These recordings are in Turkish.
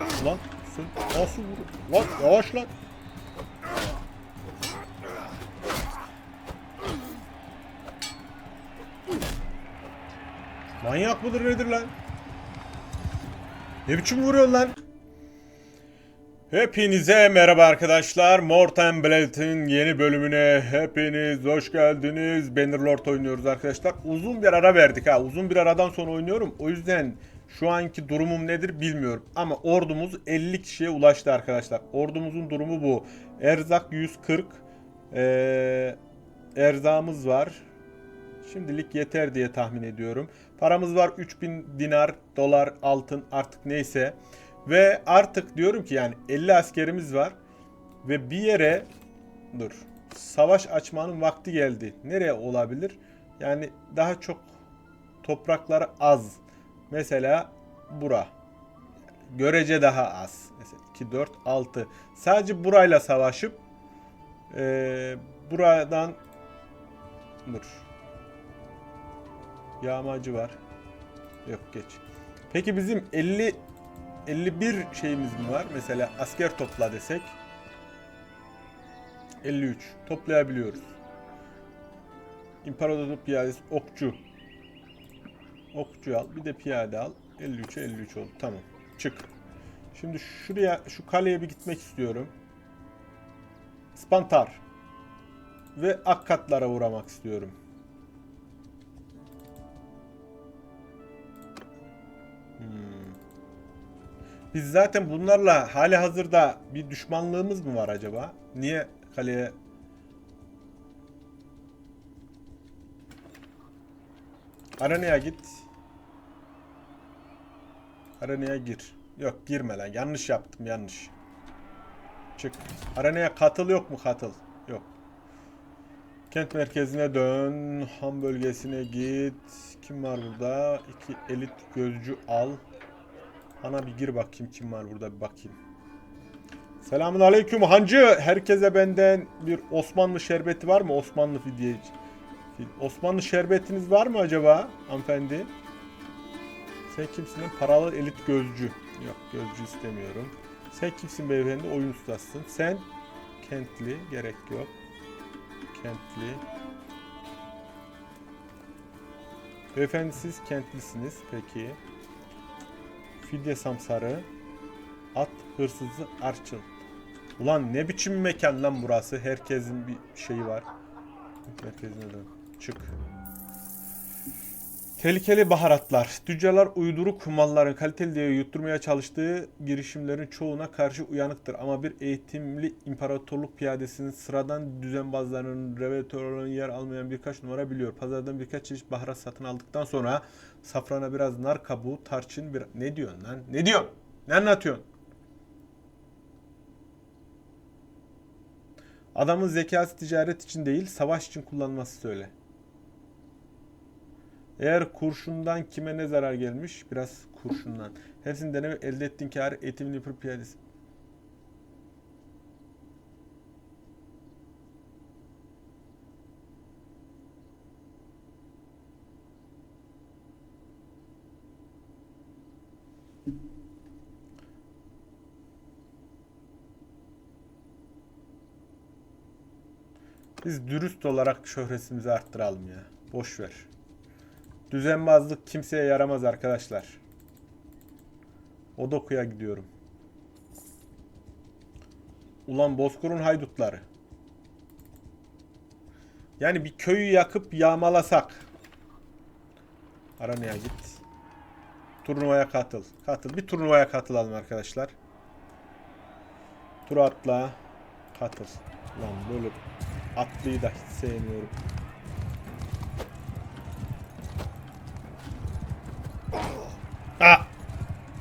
Lan sen nasıl vur? Lan yavaş lan. Manyak mıdır nedir lan? Ne biçim vuruyorsun lan? Hepinize merhaba arkadaşlar. Morten Bladed'in yeni bölümüne hepiniz hoş geldiniz. Bannerlord oynuyoruz arkadaşlar. Uzun bir ara verdik ha. Uzun bir aradan sonra oynuyorum. O yüzden şu anki durumum nedir bilmiyorum. Ama ordumuz 50 kişiye ulaştı arkadaşlar. Ordumuzun durumu bu. Erzak 140. Ee, erzağımız var. Şimdilik yeter diye tahmin ediyorum. Paramız var 3000 dinar, dolar, altın artık neyse. Ve artık diyorum ki yani 50 askerimiz var. Ve bir yere dur. Savaş açmanın vakti geldi. Nereye olabilir? Yani daha çok toprakları az. Mesela bura. Görece daha az. Mesela 2, 4, 6. Sadece burayla savaşıp eee buradan dur. Yağmacı var. Yok geç. Peki bizim 50 51 şeyimiz mi var? Mesela asker topla desek. 53. Toplayabiliyoruz. İmparatorluk piyadesi okçu. Okçu al. Bir de piyade al. 53'e 53 oldu. Tamam. Çık. Şimdi şuraya şu kaleye bir gitmek istiyorum. Spantar. Ve Akkatlara uğramak istiyorum. Biz zaten bunlarla hali hazırda bir düşmanlığımız mı var acaba? Niye kaleye Arenaya git. Arenaya gir. Yok girme lan. Yanlış yaptım yanlış. Çık. Arenaya katıl yok mu katıl? Yok. Kent merkezine dön. Ham bölgesine git. Kim var burada? İki elit gözcü al. Bana bir gir bakayım kim var burada bir bakayım. Selamun aleyküm hancı. Herkese benden bir Osmanlı şerbeti var mı? Osmanlı fidye. Osmanlı şerbetiniz var mı acaba hanımefendi? Sen kimsin? Paralı elit gözcü. Yok gözcü istemiyorum. Sen kimsin beyefendi? Oyun ustasısın. Sen Kentli. Gerek yok. Kentli. Beyefendi siz Kentlisiniz. Peki. Fidye samsarı. At hırsızı Arçıl. Ulan ne biçim mekan lan burası? Herkesin bir şeyi var. Merkezine dön. Çık. Tehlikeli baharatlar. Tüccarlar uyduruk malların kaliteli diye yutturmaya çalıştığı girişimlerin çoğuna karşı uyanıktır. Ama bir eğitimli imparatorluk piyadesinin sıradan düzenbazlarının revetörlerinin yer almayan birkaç numara biliyor. Pazardan birkaç çeşit baharat satın aldıktan sonra safrana biraz nar kabuğu, tarçın bir... Ne diyorsun lan? Ne diyorsun? Ne anlatıyorsun? Adamın zekası ticaret için değil, savaş için kullanması söyle. Eğer kurşundan kime ne zarar gelmiş? Biraz kurşundan. Hepsini deneme elde ettiğin kârı eğitimin yapıp piyadesi. Biz dürüst olarak şöhretimizi arttıralım ya. Boş ver. Düzenbazlık kimseye yaramaz arkadaşlar. Odoku'ya gidiyorum. Ulan Bozkur'un haydutları. Yani bir köyü yakıp yağmalasak. Aranaya git. Turnuvaya katıl. Katıl. Bir turnuvaya katılalım arkadaşlar. Tur atla. Katıl. Lan böyle atlıyı da hiç sevmiyorum.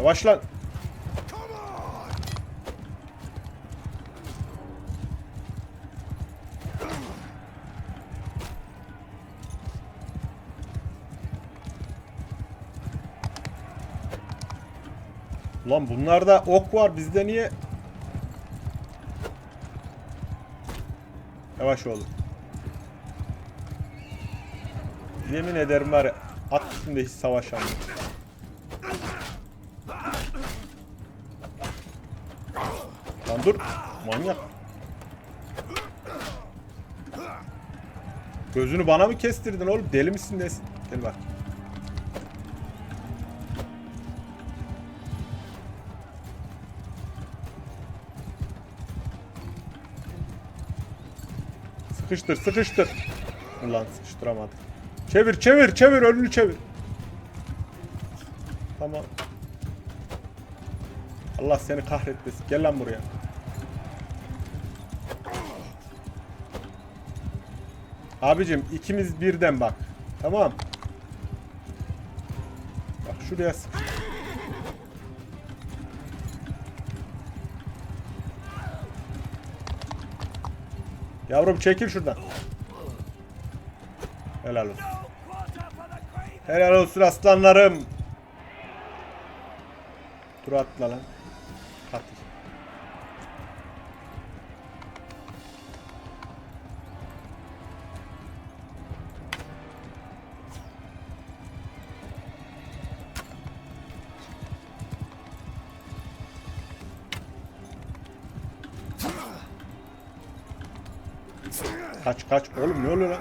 Yavaş lan. Ulan bunlarda ok var bizde niye? Yavaş oğlum. Yemin ederim var ya at üstünde hiç savaşamam. Lan dur. Manyak. Gözünü bana mı kestirdin oğlum? Deli misin nesin? Gel bak. Sıkıştır, sıkıştır. Ulan sıkıştıramadım. Çevir, çevir, çevir, önünü çevir. Tamam. Allah seni kahretmesin. Gel lan buraya. Abicim ikimiz birden bak. Tamam. Bak şuraya sık. Yavrum çekil şuradan. Helal olsun. Helal olsun aslanlarım. Dur atla lan. Ne oluyor lan?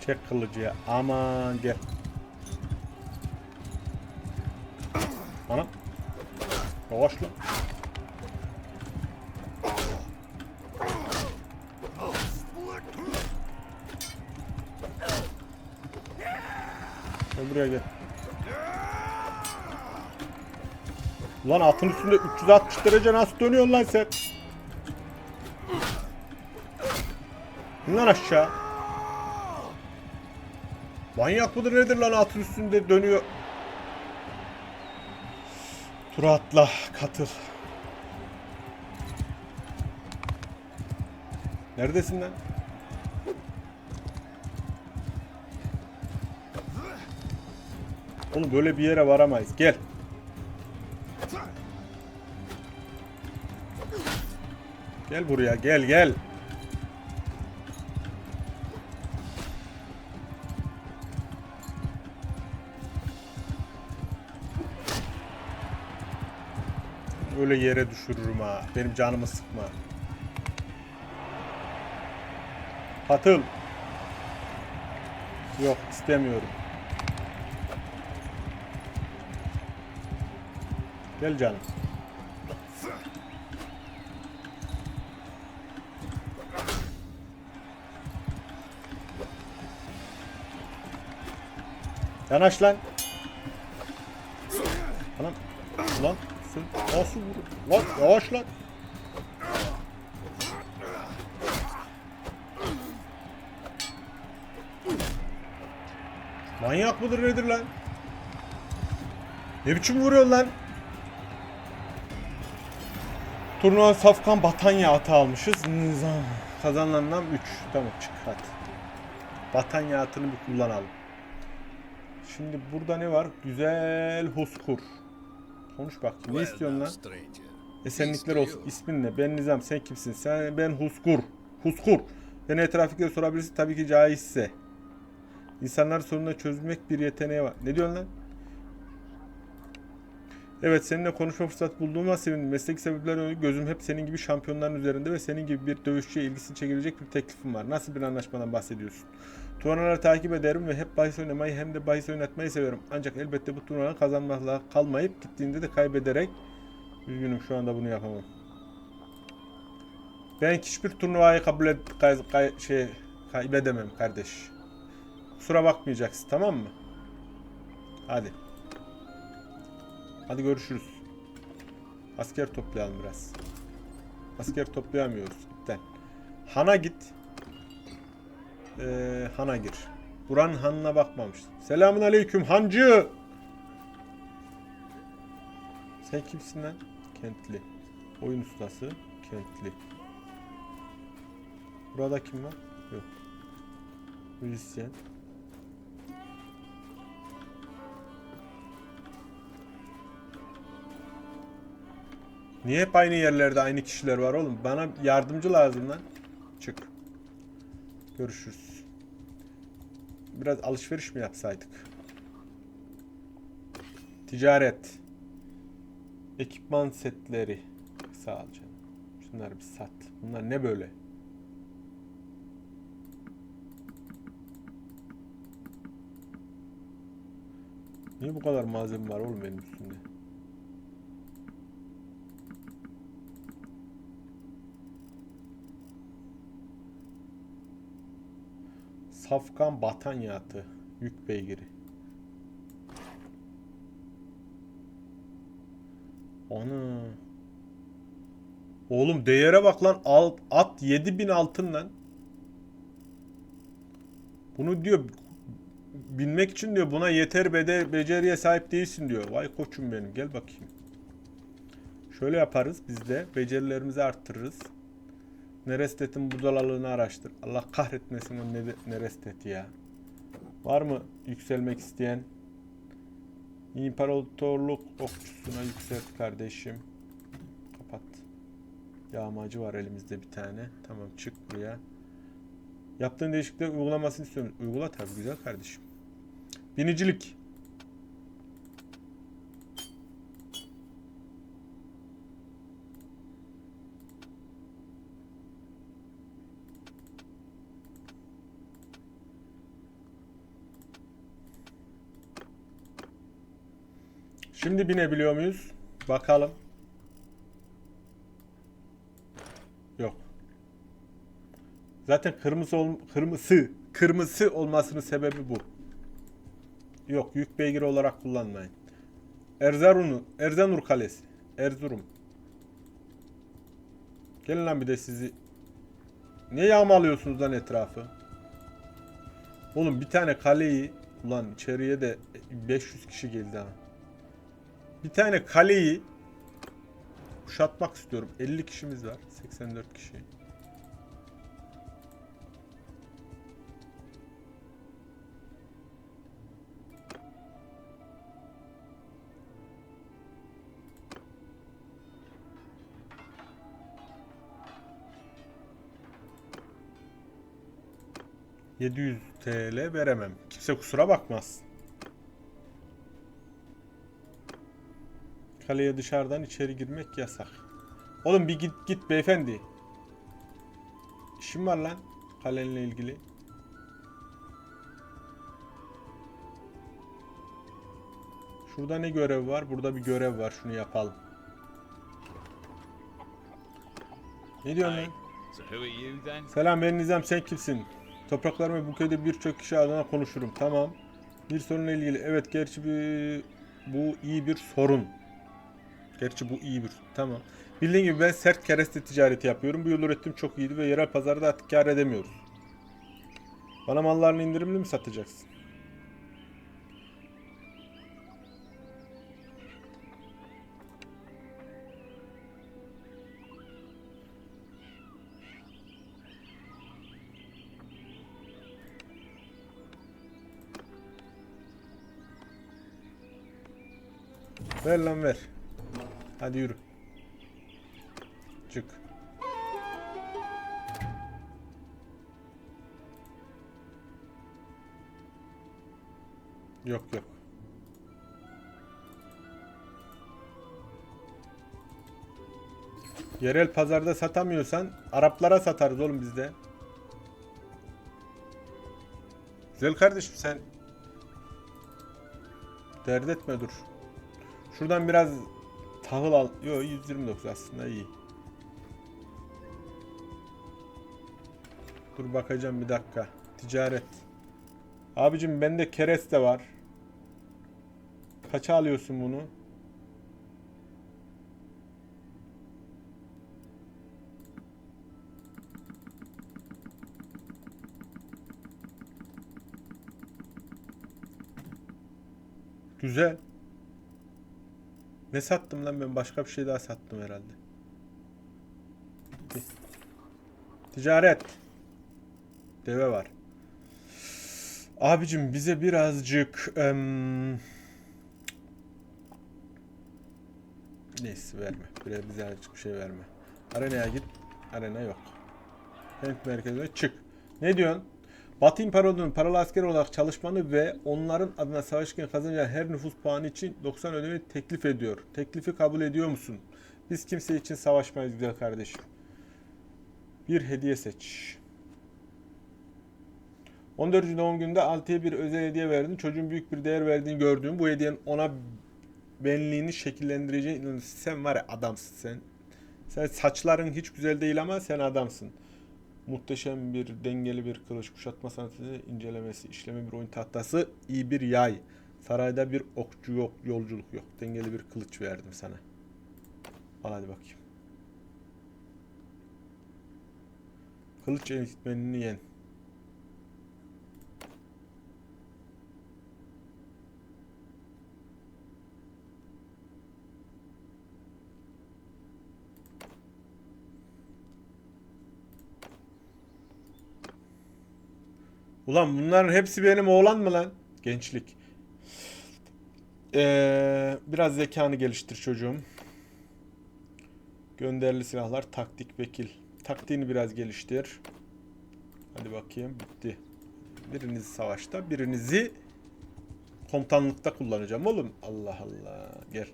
Çek kılıcı ya. Aman gel. Yavaş lan. Gel buraya gel. Lan atın üstünde 360 derece nasıl dönüyorsun lan sen? Lan aşağı. Manyak mıdır nedir lan atın üstünde dönüyor. Tura atla katıl. Neredesin lan? Oğlum böyle bir yere varamayız. Gel. Gel buraya gel gel. Öyle yere düşürürüm ha. Benim canımı sıkma. Katıl. Yok istemiyorum. Gel canım. Yanaş lan. Sen nasıl vur? Lan yavaş lan. Manyak mıdır nedir lan? Ne biçim vuruyor lan? Turnuva Safkan Batanya atı almışız. Nizam. Kazanılan 3. Tamam çık hadi. Batanya atını bir kullanalım. Şimdi burada ne var? Güzel huskur. Konuş bak. Ne istiyorsun lan? Esenlikler olsun. İsmin ne? Ben Nizam. Sen kimsin? Sen ben Huskur. Huskur. Beni etraftakileri sorabilirsin tabii ki caizse. İnsanlar sorunları çözmek bir yeteneği var. Ne diyorsun lan? Evet seninle konuşma fırsatı bulduğuma sevindim. Meslek sebepleri öyle gözüm hep senin gibi şampiyonların üzerinde ve senin gibi bir dövüşçüye ilgisini çekilecek bir teklifim var. Nasıl bir anlaşmadan bahsediyorsun? Turnuvaları takip ederim ve hep bahis oynamayı hem de bahis oynatmayı severim. Ancak elbette bu turnuvaları kazanmakla kalmayıp gittiğinde de kaybederek üzgünüm şu anda bunu yapamam. Ben hiçbir turnuvayı kabul et, kay- kay- şey kaybedemem kardeş. Kusura bakmayacaksın tamam mı? Hadi. Hadi görüşürüz. Asker toplayalım biraz. Asker toplayamıyoruz. ipten. Han'a git e, hana gir. Buran hanına bakmamıştım. Selamun aleyküm hancı. Sen kimsin lan? Kentli. Oyun ustası kentli. Burada kim var? Yok. Müzisyen. Niye hep aynı yerlerde aynı kişiler var oğlum? Bana yardımcı lazım lan. Çık. Görüşürüz. Biraz alışveriş mi yapsaydık? Ticaret. Ekipman setleri. Sağ ol canım. Şunları bir sat. Bunlar ne böyle? Niye bu kadar malzeme var oğlum benim üstümde? Safkan Batanyatı. Yük beygiri. Ana. Oğlum değere bak lan. Alt, at 7000 altın lan. Bunu diyor bilmek için diyor buna yeter bede beceriye sahip değilsin diyor. Vay koçum benim gel bakayım. Şöyle yaparız biz de becerilerimizi arttırırız. Nerestet'in budalalığını araştır. Allah kahretmesin o ne, ya. Var mı yükselmek isteyen? İmparatorluk okçusuna yükselt kardeşim. Kapat. Yağmacı var elimizde bir tane. Tamam çık buraya. Yaptığın değişiklikler uygulamasını istiyorum. Uygula tabii güzel kardeşim. Binicilik. Şimdi binebiliyor muyuz? Bakalım. Yok. Zaten kırmızı ol kırmızı kırmızı olmasının sebebi bu. Yok yük beygiri olarak kullanmayın. Erzurum'u Erzanur Kalesi. Erzurum. Gelin lan bir de sizi. Ne yağmalıyorsunuz lan etrafı? Oğlum bir tane kaleyi ulan içeriye de 500 kişi geldi ha. Bir tane kaleyi kuşatmak istiyorum. 50 kişimiz var. 84 kişi. ...700 TL veremem. Kimse kusura bakmaz. Kaleye dışarıdan içeri girmek yasak. Oğlum bir git git beyefendi. İşim var lan kaleyle ilgili. Şurada ne görev var? Burada bir görev var. Şunu yapalım. Ne diyorsun lan? Selam ben Nizam sen kimsin? Topraklarım ve bu köyde birçok kişi adına konuşurum. Tamam. Bir sorunla ilgili. Evet gerçi bir, bu iyi bir sorun. Gerçi bu iyi bir Tamam. Bildiğin gibi ben sert kereste ticareti yapıyorum. Bu yıl üretim çok iyiydi ve yerel pazarda artık kar edemiyoruz. Bana mallarını indirimli mi satacaksın? Ver lan ver. Hadi yürü. Çık. Yok yok. Yerel pazarda satamıyorsan Araplara satarız oğlum biz de. Güzel kardeşim sen dert etme dur. Şuradan biraz tahıl al. Yo 129 aslında iyi. Dur bakacağım bir dakika. Ticaret. Abicim bende kereste var. Kaça alıyorsun bunu? Güzel. Ne sattım lan ben? Başka bir şey daha sattım herhalde. Ticaret. Deve var. Abicim bize birazcık em, Neyse verme. Buraya bize açık bir şey verme. Arenaya git. Arena yok. Kent merkezine çık. Ne diyorsun? Batı İmparatorluğu'nun paralı asker olarak çalışmanı ve onların adına savaşırken kazanacağın her nüfus puanı için 90 ödeme teklif ediyor. Teklifi kabul ediyor musun? Biz kimse için savaşmayız güzel kardeşim. Bir hediye seç. 14. doğum gününde Altı'ya bir özel hediye verdin. Çocuğun büyük bir değer verdiğini gördüğüm bu hediyenin ona benliğini şekillendireceğine inanıyorum. Sen var ya adamsın sen. Sen saçların hiç güzel değil ama sen adamsın. Muhteşem bir dengeli bir kılıç kuşatma sanatını incelemesi, işleme bir oyun tahtası, iyi bir yay. Sarayda bir okçu yok, yolculuk yok. Dengeli bir kılıç verdim sana. Al hadi bakayım. Kılıç eğitmenini yen. Ulan bunların hepsi benim oğlan mı lan? Gençlik. Ee, biraz zekanı geliştir çocuğum. Gönderili silahlar, taktik, vekil. Taktiğini biraz geliştir. Hadi bakayım, bitti. Birinizi savaşta, birinizi komutanlıkta kullanacağım oğlum. Allah Allah. Gel.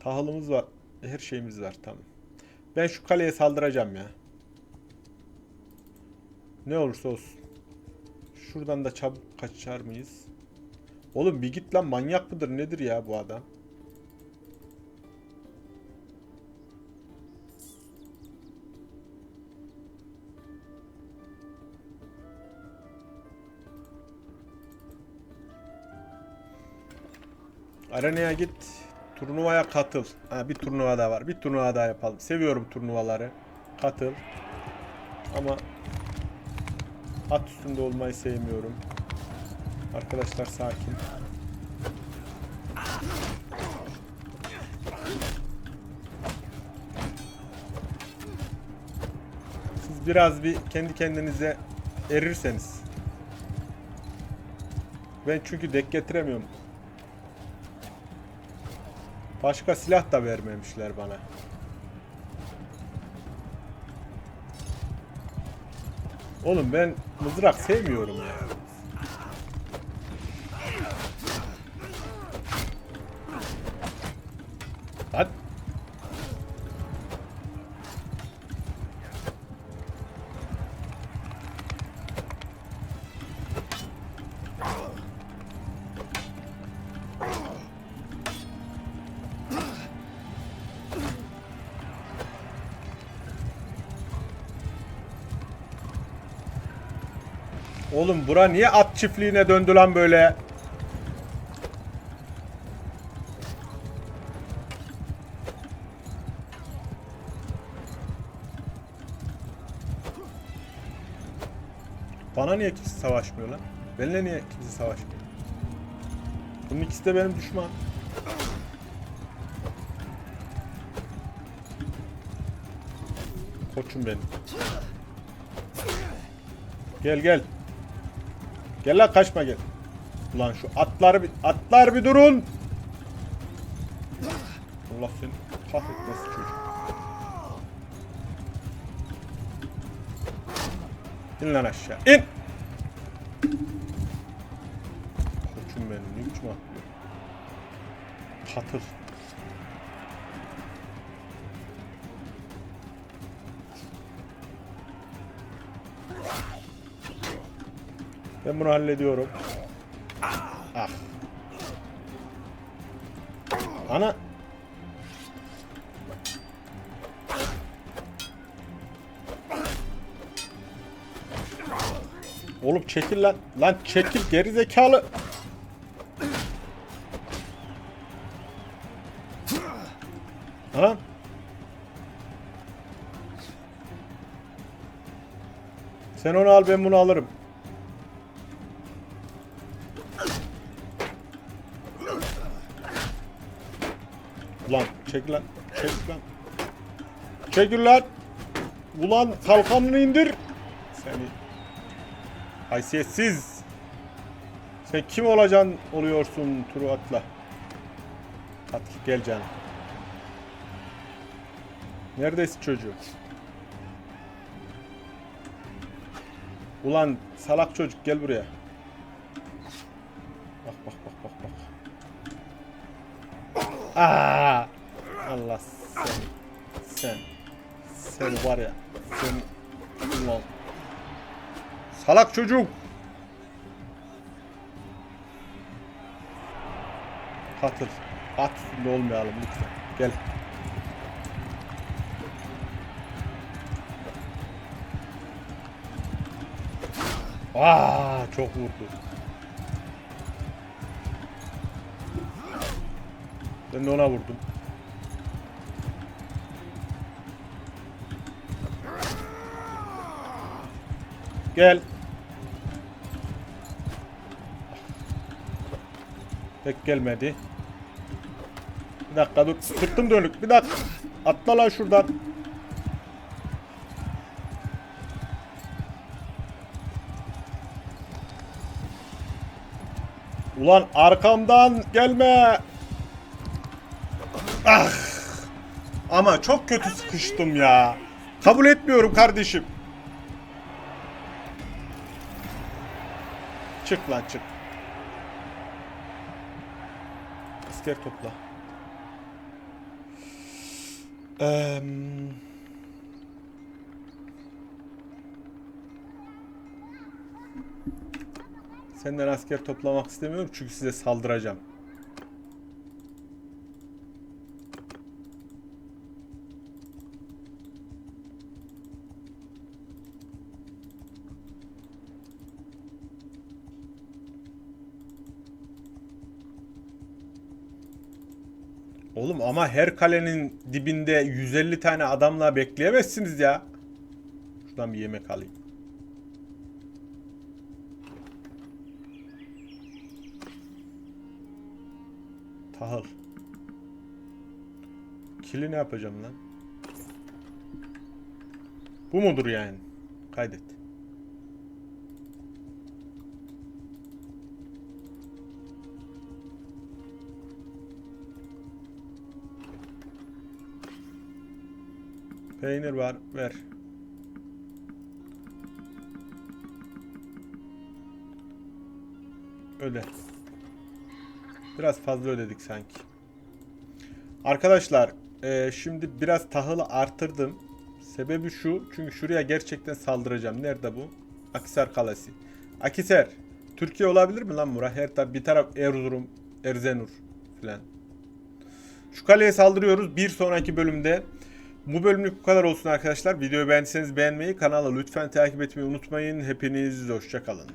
Tahılımız var. Her şeyimiz var, tamam. Ben şu kaleye saldıracağım ya. Ne olursa olsun. Şuradan da çabuk kaçar mıyız? Oğlum bir git lan manyak mıdır nedir ya bu adam? Arenaya git. Turnuvaya katıl. Ha, bir turnuva daha var. Bir turnuva daha yapalım. Seviyorum turnuvaları. Katıl. Ama At üstünde olmayı sevmiyorum. Arkadaşlar sakin. Siz biraz bir kendi kendinize erirseniz. Ben çünkü dek getiremiyorum. Başka silah da vermemişler bana. Oğlum ben mızrak sevmiyorum ya. Oğlum bura niye at çiftliğine döndü lan böyle? Bana niye kimse savaşmıyor lan? Benimle niye kimse savaşmıyor? Bunun ikisi de benim düşman. Koçum benim. Gel gel. Gel lan kaçma gel. Ulan şu atlar bir atlar bir durun. Allah seni kahretmesin çocuk. İn lan aşağı. İn. Koçum benim ne biçim atlıyor. Katıl. Ben bunu hallediyorum. Ah. Ana. Oğlum çekil lan. Lan çekil geri zekalı. Anam. Sen onu al ben bunu alırım. Çek lan. Çek. Ulan kalkanını indir. Seni. Haysiyetsiz. Sen kim olacaksın oluyorsun turu atla. Katıl gel canım. Neredesin çocuğu? Ulan salak çocuk gel buraya. Bak bak bak bak bak. Aa! Allah sen. Sen. Sen var ya. Sen. Ulan. Salak çocuk. Katıl. At olmayalım lütfen. Gel. Aa, çok vurdu. Ben de ona vurdum. Gel. Pek gelmedi. Bir dakika dur. Sırtım dönük. Bir dakika. Atla lan şuradan. Ulan arkamdan gelme. Ah. Ama çok kötü sıkıştım ya. Kabul etmiyorum kardeşim. Çık lan çık. Asker topla. Eee... Senden asker toplamak istemiyorum çünkü size saldıracağım. Oğlum ama her kalenin dibinde 150 tane adamla bekleyemezsiniz ya. Şuradan bir yemek alayım. Tahıl. Kili ne yapacağım lan? Bu mudur yani? Kaydet. Peynir var, ver. Öde. Biraz fazla ödedik sanki. Arkadaşlar, e, şimdi biraz tahılı artırdım. Sebebi şu, çünkü şuraya gerçekten saldıracağım. Nerede bu? Akisar Kalesi. Akisar, Türkiye olabilir mi lan bura? Her taraf bir taraf Erzurum, Erzenur filan. Şu kaleye saldırıyoruz. Bir sonraki bölümde bu bölümlük bu kadar olsun arkadaşlar. Videoyu beğendiyseniz beğenmeyi, kanala lütfen takip etmeyi unutmayın. Hepiniz hoşçakalın.